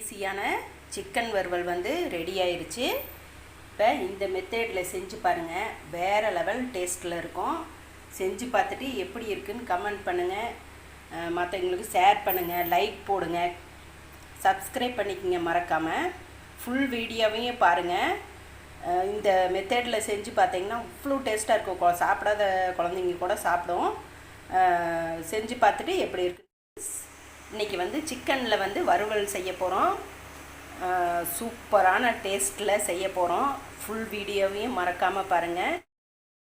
ஈஸியான சிக்கன் வறுவல் வந்து ரெடி ஆயிடுச்சு. இப்போ இந்த மெத்தேடில் செஞ்சு பாருங்கள் வேறு லெவல் டேஸ்ட்டில் இருக்கும். செஞ்சு பார்த்துட்டு எப்படி இருக்குன்னு கமெண்ட் பண்ணுங்கள் மற்றவங்களுக்கு ஷேர் பண்ணுங்கள் லைக் போடுங்க. சப்ஸ்கிரைப் பண்ணிக்கோங்க மறக்காமல் ஃபுல் வீடியோவையும் பாருங்கள் இந்த மெத்தேடில் செஞ்சு பார்த்தீங்கன்னா அவ்வளோ டேஸ்ட்டாக இருக்கும். கொ- சாப்பிடாத குழந்தைங்க கூட சாப்பிடும். செஞ்சு பார்த்துட்டு எப்படி இருக்கு இன்றைக்கி வந்து சிக்கனில் வந்து வறுவல் செய்ய போகிறோம் சூப்பரான டேஸ்ட்டில் செய்ய போகிறோம் ஃபுல் வீடியோவையும் மறக்காமல் பாருங்கள்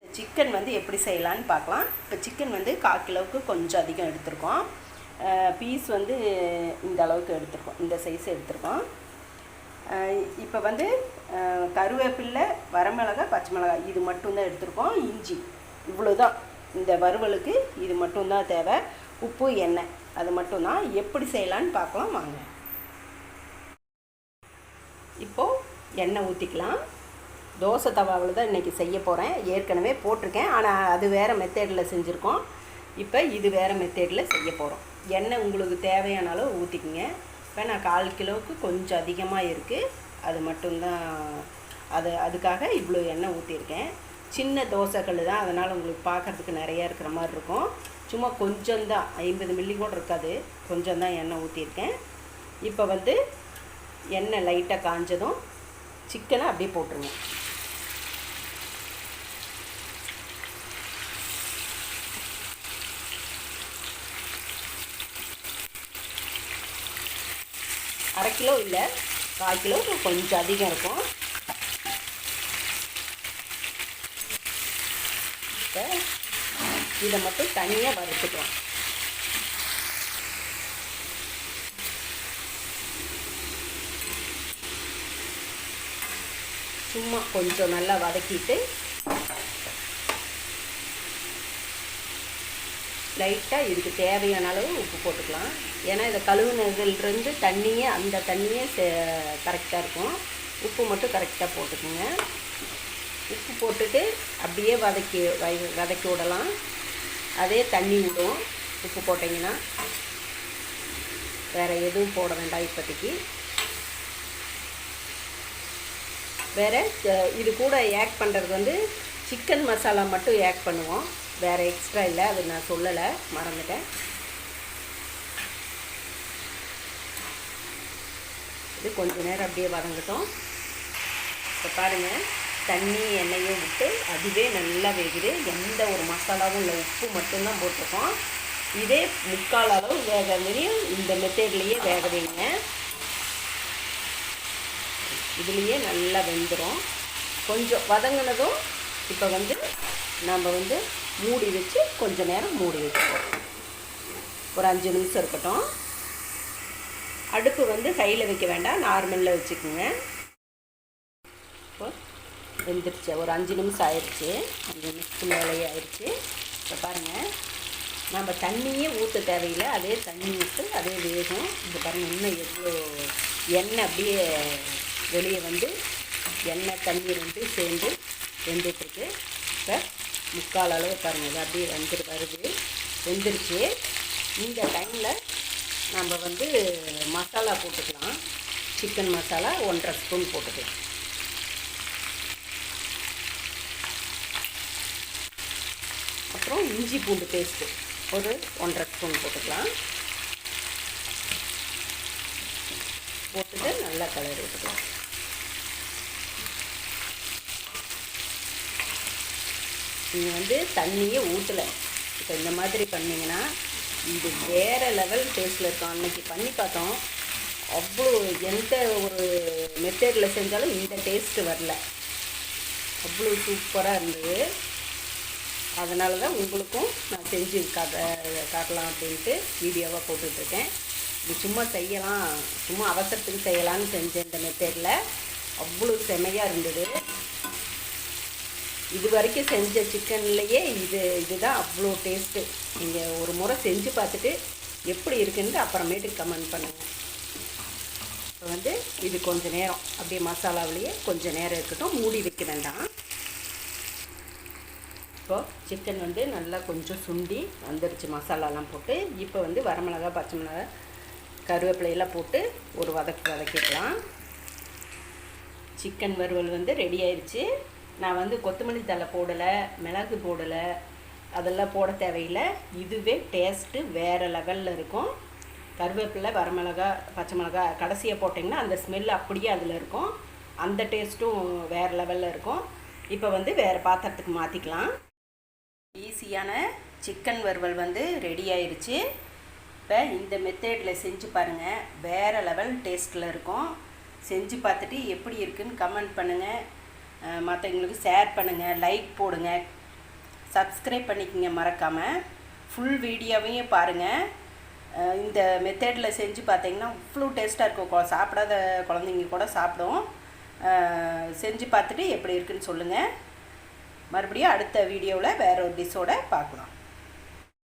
சிக்கன் வந்து எப்படி செய்யலான்னு பார்க்கலாம். இப்போ சிக்கன் வந்து கால் கிலோவுக்கு கொஞ்சம் அதிகம் எடுத்திருக்கோம். பீஸ் வந்து இந்த அளவுக்கு எடுத்திருக்கோம். இந்த சைஸ் எடுத்திருக்கோம். இப்போ வந்து அஹ், கருவேப்பில்லை வரமிளகா பச்சை மிளகாய் இது மட்டும்தான் எடுத்திருக்கோம். இஞ்சி இவ்வளோ தான் இந்த வறுவலுக்கு இது மட்டும்தான் தேவை. உப்பு எண்ணெய். அது மட்டும்தான் எப்படி செய்யலான்னு பார்க்கலாம் வாங்க. இப்போது எண்ணெய் ஊற்றிக்கலாம் தோசை தவாவில் தான் இன்றைக்கி செய்ய போகிறேன் ஏற்கனவே போட்டிருக்கேன். ஆனால் அது வேறு மெத்தேடில் செஞ்சுருக்கோம். இப்போ இது வேறு மெத்தேடில் செய்ய போகிறோம் எண்ணெய் உங்களுக்கு தேவையான அளவு ஊற்றிக்கிங்க இப்போ நான் கால் கிலோவுக்கு கொஞ்சம் அதிகமாக இருக்குது அது மட்டும்தான் அது அதுக்காக இவ்வளோ எண்ணெய் ஊற்றிருக்கேன் சின்ன தோசைக்கல் தான். அதனால் உங்களுக்கு பார்க்குறதுக்கு நிறையா இருக்கிற மாதிரி இருக்கும். சும்மா கொஞ்சம்தான் ஐம்பது மில்லி கூட இருக்காது. கொஞ்சம் தான் எண்ணெய் ஊற்றிருக்கேன் இப்போ வந்து எண்ணெய் லைட்டாக காஞ்சதும் சிக்கனை அப்படியே போட்டுருங்க. அரை கிலோ இல்லை கால் கிலோ கொஞ்சம் அதிகம் இருக்கும். இப்போ இதை மட்டும் தனியாக வறுத்துக்கிறோம் சும்மா கொஞ்சம் நல்லா வதக்கிட்டு லைட்டாக இதுக்கு தேவையான அளவு உப்பு போட்டுக்கலாம். ஏன்னா இதை கழுவுனதுலேருந்து தண்ணியே அந்த தண்ணியே கரெக்டாக இருக்கும். உப்பு மட்டும் கரெக்டாக போட்டுக்கோங்க. உப்பு போட்டுட்டு அப்படியே வதக்கி வை- வதக்கி விடலாம். அதே தண்ணி விடும் உப்பு போட்டிங்கன்னா வேறு எதுவும் போட வேண்டாம் இப்போதைக்கு. வேறு இது கூட ஆட் பண்ணுறது வந்து சிக்கன் மசாலா மட்டும் ஆட் பண்ணுவோம். வேறு எக்ஸ்ட்ரா இல்லை அது நான் சொல்லலை மறந்துட்டேன். இது கொஞ்ச நேரம் அப்படியே வதங்கட்டும். இப்போ பாருங்கள் தண்ணி எண்ணெயும் விட்டு அதுவே நல்லா வேகுது. எந்த ஒரு மசாலாவும் இல்லை உப்பு மட்டும்தான் போட்டிருக்கோம். இதே முக்கால் அளவு வேக வரையும் இந்த மெத்தேட்லேயே வேக வைங்க. இதுலேயே நல்லா வெந்துடும் கொஞ்சம் வதங்கினதும் இப்போ வந்து நம்ம வந்து மூடி வச்சு கொஞ்ச நேரம் மூடி வச்சுக்கோம். ஒரு அஞ்சு நிமிஷம் இருக்கட்டும். அடுப்பு வந்து கையில் வைக்க வேண்டாம் நார்மலில் வச்சுக்கோங்க. இப்போ வெந்துருச்சு. ஒரு அஞ்சு நிமிஷம் ஆயிடுச்சு. அஞ்சு நிமிஷத்துக்கு மேலேயே ஆயிடுச்சு. இப்போ பாருங்கள் நம்ம தண்ணியே ஊற்ற தேவையில்லை. அதே தண்ணி ஊற்று அதே வேகும். இந்த பாருங்கள் இன்னும் எவ்வளோ எண்ணெய் அப்படியே வெளியே வந்து எண்ணெய் தண்ணி ரெண்டு சேர்ந்து வெந்துட்டுருக்கு. இப்போ முக்கால் அளவு பாருங்கள் இது அப்படியே வந்துரு வருது. வெந்துருச்சு. இந்த டைமில் நம்ம வந்து மசாலா போட்டுக்கலாம். சிக்கன் மசாலா ஒன்றரை ஸ்பூன் போட்டுக்கலாம். அப்புறம் இஞ்சி பூண்டு பேஸ்ட்டு. ஒரு ஒன்றரை ஸ்பூன் போட்டுக்கலாம். போட்டுட்டு நல்லா கலர் விட்டுக்கலாம். நீங்கள் வந்து தண்ணியே ஊற்றலை இப்போ இந்த மாதிரி பண்ணிங்கன்னா இது வேறு லெவல் டேஸ்ட்டில் இருக்கும். அன்றைக்கி பண்ணி பார்த்தோம். அவ்வளோ எந்த ஒரு மெத்தேடில் செஞ்சாலும் இந்த டேஸ்ட்டு வரல. அவ்வளோ சூப்பராக இருந்தது. அதனால தான் உங்களுக்கும் நான் செஞ்சு காட்ட காட்டலாம் அப்படின்ட்டு வீடியோவாக போட்டுட்ருக்கேன். இது சும்மா செய்யலாம் சும்மா அவசரத்துக்கு செய்யலாம்னு செஞ்சேன் இந்த மெத்தேடில் அவ்வளோ செமையாக இருந்தது. இது வரைக்கும் செஞ்ச சிக்கன்லேயே இது இதுதான் அவ்வளோ டேஸ்ட்டு நீங்கள் ஒரு முறை செஞ்சு பார்த்துட்டு எப்படி இருக்குன்ட்டு அப்புறமேட்டு கமெண்ட் பண்ணுங்கள் இப்போ வந்து இது கொஞ்சம் நேரம். அப்படியே மசாலாவிலேயே கொஞ்சம் நேரம் இருக்கட்டும். மூடி வைக்க வேண்டாம். இப்போது சிக்கன் வந்து நல்லா கொஞ்சம் சுண்டி வந்துருச்சு மசாலாலாம் போட்டு. இப்போ வந்து வரமிளகா பச்சை மிளகா கருவேப்பிலையெல்லாம் போட்டு ஒரு வதக்கு வதக்கிக்கலாம். சிக்கன் வறுவல் வந்து ரெடி ஆயிடுச்சு நான் வந்து கொத்தமல்லி தழை போடலை மிளகு போடலை அதெல்லாம் போட தேவையில்லை. இதுவே டேஸ்ட்டு வேறு லெவலில் இருக்கும். கருவேப்பிலை வரமிளகா பச்சை மிளகா கடைசியாக போட்டிங்கன்னா அந்த ஸ்மெல் அப்படியே அதில் இருக்கும். அந்த டேஸ்ட்டும் வேறு லெவலில் இருக்கும். இப்போ வந்து வேறு பாத்திரத்துக்கு மாற்றிக்கலாம் ஈஸியான சிக்கன் வறுவல் வந்து ரெடி ஆயிடுச்சு இப்போ இந்த மெத்தேடில் செஞ்சு பாருங்கள் வேறு லெவல் டேஸ்ட்டில் இருக்கும். செஞ்சு பார்த்துட்டு எப்படி இருக்குன்னு கமெண்ட் பண்ணுங்கள் மற்றவங்களுக்கு ஷேர் பண்ணுங்கள் லைக் போடுங்க. சப்ஸ்கிரைப் பண்ணிக்கோங்க மறக்காமல் ஃபுல் வீடியோவையும் பாருங்கள் இந்த மெத்தேடில் செஞ்சு பார்த்தீங்கன்னா அவ்வளோ டேஸ்ட்டாக இருக்கும். கொ- சாப்பிடாத குழந்தைங்க கூட சாப்பிடும். செஞ்சு பார்த்துட்டு எப்படி இருக்குன்னு சொல்லுங்கள் மறுபடியும் அடுத்த வீடியோவில் வேற ஒரு டிஷ்ஷோட பார்க்கலாம்